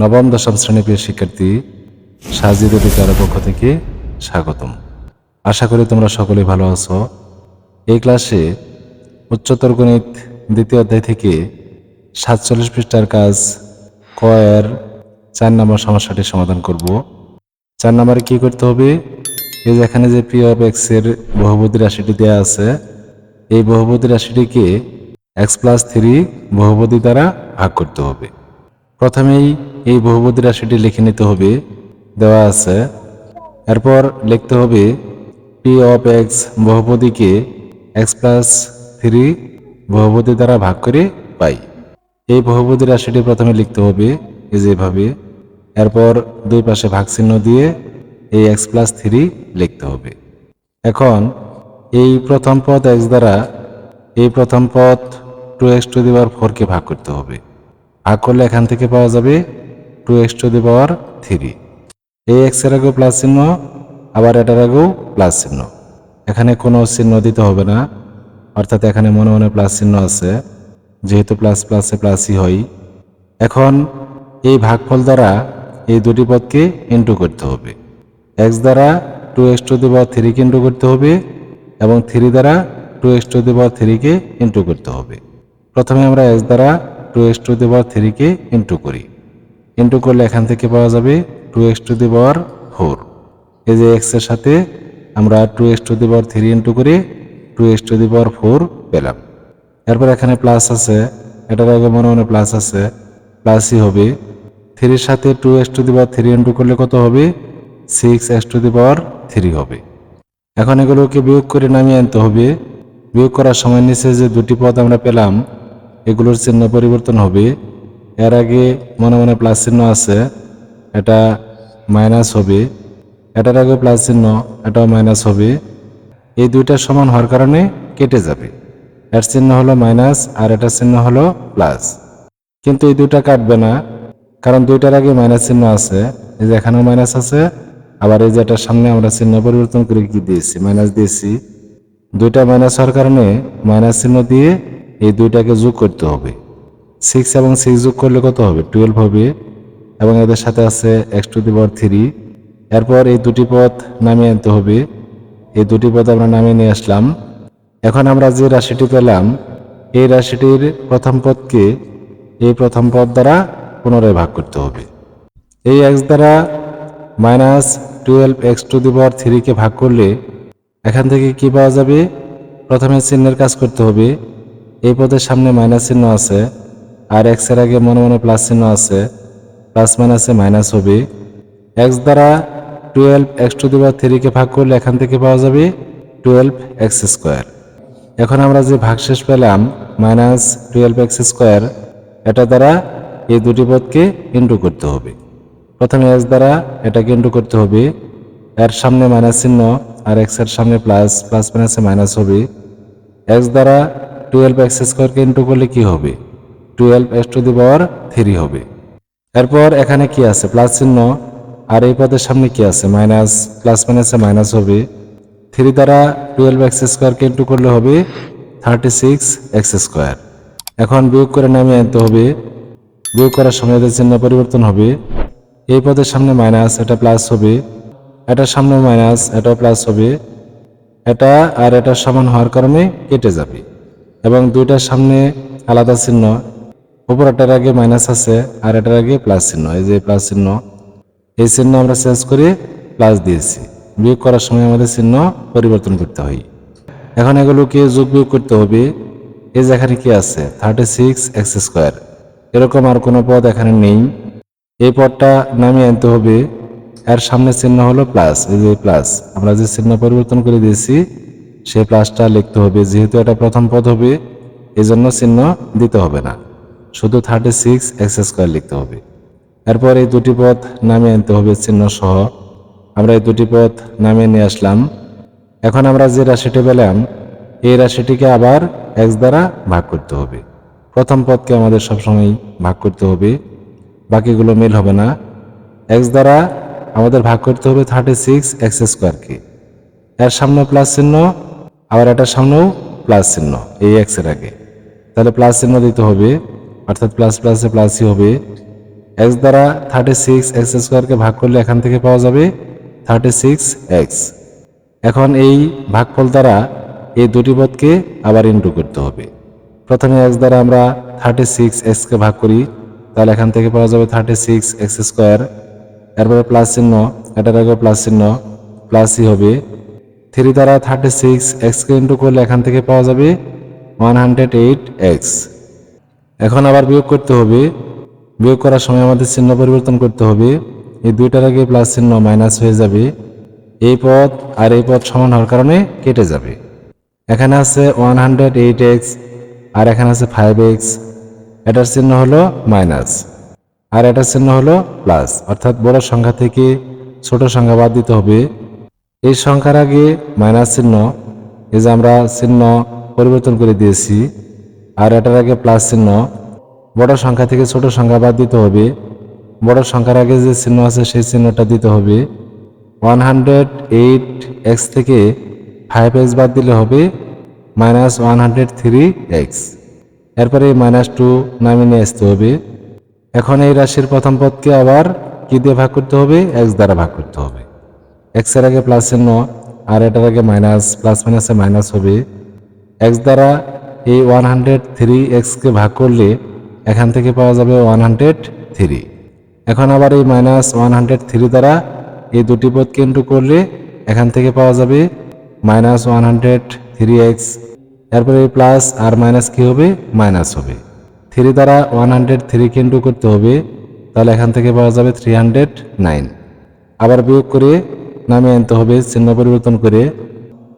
নবম, দশম শ্রেণি প্রিয় শিক্ষার্থী সাজিদ বিদ্যালয়ের পক্ষ থেকে স্বাগতম। আশা করি তোমরা সকলে ভালো আছো। এই ক্লাসে উচ্চতর গণিত দ্বিতীয় অধ্যায় থেকে সাতচল্লিশ পৃষ্ঠার কাজ কয়ের চার নম্বর সমস্যাটি সমাধান করব। চার নম্বরে কি করতে হবে? এই যে এখানে যে পি অফ এক্সের বহুপদী রাশিটি দেওয়া আছে, এই বহুপদী রাশিটিকে এক্স প্লাস থ্রি বহুপদী দ্বারা ভাগ করতে হবে। প্রথমেই এই বহুপদী রাশিটি লিখে নিতে হবে। দেওয়া আছে। এরপর লিখতে হবে পি অফ এক্স বহুপদীকে এক্স প্লাস থ্রি বহুপদী দ্বারা ভাগ করে পাই। এই বহুপদী রাশিটি প্রথমে লিখতে হবে এই যেভাবে এরপর দুই পাশে ভাগ চিহ্ন দিয়ে এই এক্স প্লাস থ্রি লিখতে হবে। এখন এই প্রথম পদ এক্স দ্বারা এই প্রথম পদ two X to the power ফোরকে ভাগ করতে হবে। ভাগ করলে এখান থেকে পাওয়া যাবে two X to the power three. এই এক্সের আগেও প্লাস চিহ্ন, আবার এটার আগেও প্লাস চিহ্ন। এখানে কোনো চিহ্ন দিতে হবে না, অর্থাৎ এখানে মনে মনে প্লাস চিহ্ন আছে, যেহেতু প্লাস প্লাসে প্লাসই হয়। এখন এই ভাগফল দ্বারা এই দুটি পদকে ইন্টু করতে হবে। এক্স দ্বারা two X to the power থ্রিকে into করতে হবে, এবং থ্রি দ্বারা two X to the power থ্রিকে into করতে হবে। প্রথমে আমরা এক্স দ্বারা two X to the power থ্রিকে into করি। ইন্টু করলে এখান থেকে পাওয়া যাবে two X to the power four এই যে এক্সের সাথে আমরা two X to the power three into করে two X to the power four পেলাম। এরপর এখানে প্লাস আছে। এটার আগে মনে মনে প্লাস আছে। প্লাসই হবে। থ্রির সাথে two X to the power three into করলে কত হবে? Six X to the power three হবে। এখন এগুলোকে বিয়োগ করে নামিয়ে আনতে হবে। বিয়োগ করার সময় নিচে যে দুটি পদ আমরা পেলাম এগুলোর চিহ্ন পরিবর্তন হবে। এর আগে মনে মনে প্লাস চিহ্ন আছে, এটা মাইনাস হবে। এটার আগে প্লাস চিহ্ন, এটাও মাইনাস হবে। এই দুইটা সমান হওয়ার কারণে কেটে যাবে। এর চিহ্ন হলো মাইনাস আর এটার চিহ্ন হলো প্লাস। কিন্তু এই দুইটা কাটবে না, কারণ দুইটার আগে মাইনাস চিহ্ন আছে। এই যে এখানেও মাইনাস আছে, আবার এই যে এটার সামনে আমরা চিহ্ন পরিবর্তন করে কি দিয়েছি? মাইনাস দিয়েছি। দুইটা মাইনাস হওয়ার কারণে মাইনাস চিহ্ন দিয়ে এই দুইটাকে যোগ করতে হবে। সিক্স এবং সিক্স যোগ করলে কত হবে? টুয়েলভ হবে এবং এদের সাথে আছে X to the power three এরপর এই দুটি পথ নামিয়ে আনতে হবে। এই দুটি পথ আমরা নামিয়ে নিয়ে আসলাম। এখন আমরা যে রাশিটি পেলাম, এই রাশিটির প্রথম পদকে এই প্রথম পদ দ্বারা পুনরায় ভাগ করতে হবে। এই এক্স দ্বারা minus twelve X to the power থ্রিকে ভাগ করলে এখান থেকে কি পাওয়া যাবে? প্রথমে চিহ্নের কাজ করতে হবে। এই পদের সামনে মাইনাস চিহ্ন আছে, আর এক্সের আগে মনে মনে প্লাস চিহ্ন আছে প্লাস মাইনাসে মাইনাস হবে। এক্স দ্বারা twelve X to the power থ্রিকে ভাগ করলে এখান থেকে পাওয়া যাবে টুয়েলভ এক্স স্কোয়ার এখন আমরা যে ভাগশেষ পেলাম মাইনাস টুয়েলভ এক্স স্কোয়ার এটা দ্বারা এই দুটি পদকে ইন্টু করতে হবে। প্রথমে এক্স দ্বারা এটাকে ইন্টু করতে হবে, এর সামনে মাইনাস চিহ্ন, আর এক্সের সামনে প্লাস প্লাস মাইনাসে মাইনাস হবে। এক্স দ্বারা টুয়েলভ এক্স স্কোয়ারকে ইন্টু করলে কি হবে? Twelve X to the power three হবে। এরপর এখানে কি আছে? প্লাস চিহ্ন। আর এই পদের সামনে কি আছে? মাইনাস প্লাস মাইনাসে মাইনাস হবে। থ্রি দ্বারা টুয়েলভ এক্স স্কোয়ারকে ইন্টু করলে হবে থার্টি সিক্স এক্স স্কোয়ার এখন বিয়োগ করে নামিয়ে আনতে হবে। বিয়োগ করার সময় এদের চিহ্ন পরিবর্তন হবে। এই পদের সামনে মাইনাস এটা প্লাস হবে। এটার সামনে মাইনাস এটাও প্লাস হবে। এটা আর এটা সমান হওয়ার কারণে কেটে যাবে। এবং দুইটার সামনে আলাদা চিহ্ন। উপরটার আগে মাইনাস আছে, আর এটার আগে প্লাস চিহ্ন। এই যে প্লাস চিহ্ন, এই চিহ্ন আমরা চেঞ্জ করে প্লাস দিয়েছি। বিয়োগ করার সময় আমাদের চিহ্ন পরিবর্তন করতে হয়। এখন এগুলোকে যোগ বিয়োগ করতে হবে। এই যে এখানে কি আছে? থার্টি সিক্স এক্স স্কোয়ার এরকম আর কোনো পদ এখানে নেই। এই পদটা নামিয়ে আনতে হবে। এর সামনে চিহ্ন হলো প্লাস এই যে প্লাস আমরা যে চিহ্ন পরিবর্তন করে দিয়েছি সেই প্লাসটা লিখতে হবে। যেহেতু এটা প্রথম পদ হবে এই জন্য চিহ্ন দিতে হবে না। শুধু থার্টি সিক্স এক্স স্কোয়ার লিখতে হবে। এরপর এই দুটি পথ নামিয়ে আনতে হবে চিহ্ন সহ। আমরা এই দুটি পথ নামিয়ে নিয়ে আসলাম। এখন আমরা যে রাশিটি পেলাম, এই রাশিটিকে আবার এক্স দ্বারা ভাগ করতে হবে। প্রথম পদকে আমাদের সবসময় ভাগ করতে হবে। বাকিগুলো মিল হবে না। এক্স দ্বারা আমাদের ভাগ করতে হবে থার্টি সিক্স এক্স স্কোয়ারকে এর সামনে প্লাস চিহ্ন আবার এটার সামনেও প্লাস চিহ্ন, এই এক্সের আগে। তাহলে প্লাস চিহ্ন দিতে হবে, অর্থাৎ প্লাস প্লাসে প্লাসই হবে। এক্স দ্বারা থার্টি সিক্স এক্স স্কোয়ারকে ভাগ করলে এখান থেকে পাওয়া যাবে থার্টি সিক্স এক্স এখন এই ভাগফল দ্বারা এই দুটি পদকে আবার ইন্টু করতে হবে। প্রথমে এক্স দ্বারা আমরা থার্টি সিক্স এক্সকে ভাগ করি, তাহলে এখান থেকে পাওয়া যাবে থার্টি সিক্স এক্স স্কোয়ার এরপরে প্লাস চিহ্ন, এটার আগে প্লাস চিহ্ন প্লাসই হবে। থ্রি দ্বারা থার্টি সিক্স এক্সকে ইন্টু করলে এখান থেকে পাওয়া যাবে ওয়ান হান্ড্রেড এইট এক্স এখন আবার বিয়োগ করতে হবে। বিয়োগ করার সময় আমাদের চিহ্ন পরিবর্তন করতে হবে। এই দুইটার আগে প্লাস চিহ্ন মাইনাস হয়ে যাবে। এই পদ আর এই পদ সমান হওয়ার কারণে কেটে যাবে। এখানে আছে ওয়ান হান্ড্রেড এইট এক্স আর এখানে আছে ফাইভ এক্স এটার চিহ্ন হলো মাইনাস আর এটার চিহ্ন হলো প্লাস অর্থাৎ বড় সংখ্যা থেকে ছোট সংখ্যা বাদ দিতে হবে। এই সংখ্যার আগে মাইনাস চিহ্ন, এই যে আমরা চিহ্ন পরিবর্তন করে দিয়েছি, আর এটার আগে প্লাস চিহ্ন। বড় সংখ্যা থেকে ছোট সংখ্যা বাদ দিতে হবে। বড় সংখ্যার আগে যে চিহ্ন আছে, সেই চিহ্নটা দিতে হবে। ওয়ান হান্ড্রেড এইট এক্স থেকে ফাইভ এক্স বাদ দিলে হবে minus one hundred three x এরপরে মাইনাস টু নামিয়ে নিয়ে আসতে হবে। এখন এই রাশির প্রথম পদকে আবার কী দিয়ে ভাগ করতে হবে? এক্স দ্বারা ভাগ করতে হবে। এক্সের আগে প্লাস চিহ্ন আর এটার আগে মাইনাস প্লাস মাইনাসে মাইনাস হবে। এক্স দ্বারা এই ওয়ান হান্ড্রেড থ্রি এক্সকে ভাগ করলে এখান থেকে পাওয়া যাবে ওয়ান হান্ড্রেড থ্রি এখন আবার এই মাইনাস ওয়ান হান্ড্রেড থ্রি দ্বারা এই দুটি পদকে ইন্টু করলে এখান থেকে পাওয়া যাবে minus one hundred three x এরপরে এই প্লাস আর মাইনাস কি হবে? মাইনাস হবে। থ্রি দ্বারা ওয়ান হান্ড্রেড থ্রিকে ইন্টু করতে হবে, তাহলে এখান থেকে পাওয়া যাবে থ্রি হান্ড্রেড নাইন আবার বিয়োগ করে নামিয়ে আনতে হবে, চিহ্ন পরিবর্তন করে।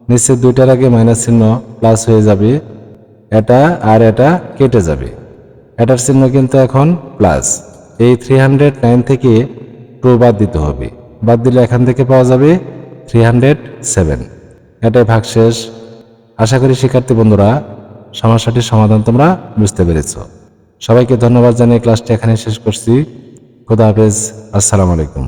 নিচে দুইটার আগে মাইনাস চিহ্ন প্লাস হয়ে যাবে। এটা আর এটা কেটে যাবে। এটার চিহ্ন কিন্তু এখন প্লাস এই থ্রি হান্ড্রেড নাইন থেকে টু বাদ দিতে হবে। বাদ দিলে এখান থেকে পাওয়া যাবে থ্রি হান্ড্রেড সেভেন এটাই ভাগশেষ আশা করি শিক্ষার্থী বন্ধুরা, সমস্যাটির সমাধান তোমরা বুঝতে পেরেছ। সবাইকে ধন্যবাদ জানিয়ে ক্লাসটি এখানে শেষ করছি। খোদা হাফেজ। আসসালামু আলাইকুম।